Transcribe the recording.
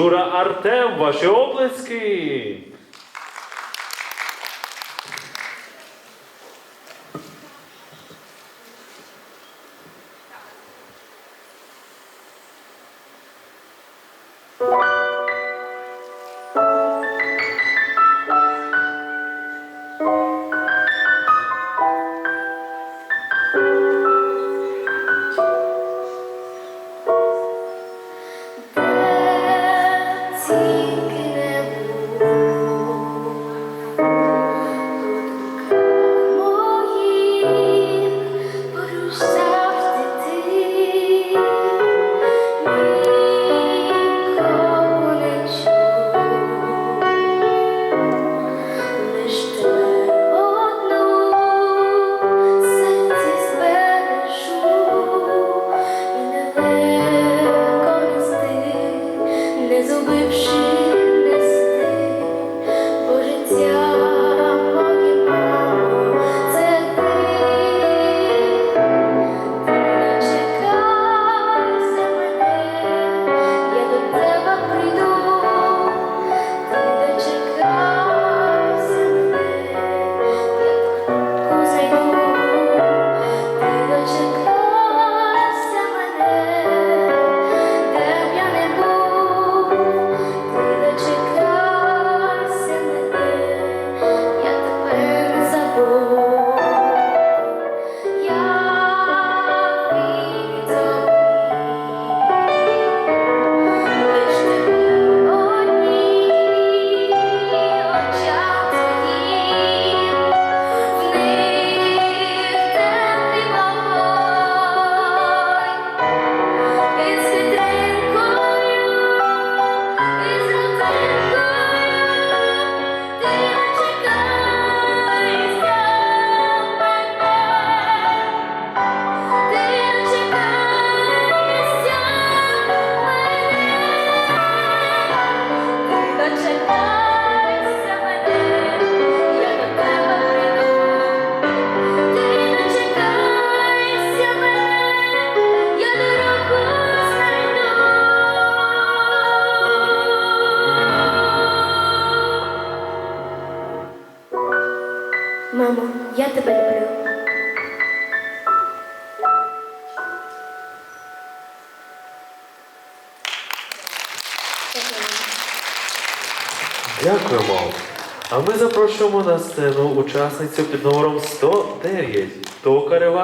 Жура Артем, ваші оплески! you не зубивши. Мамо, я тебе люблю. Дякую. Дякуємо. А ми запрошуємо на сцену учасницю під номером 109 Токарева.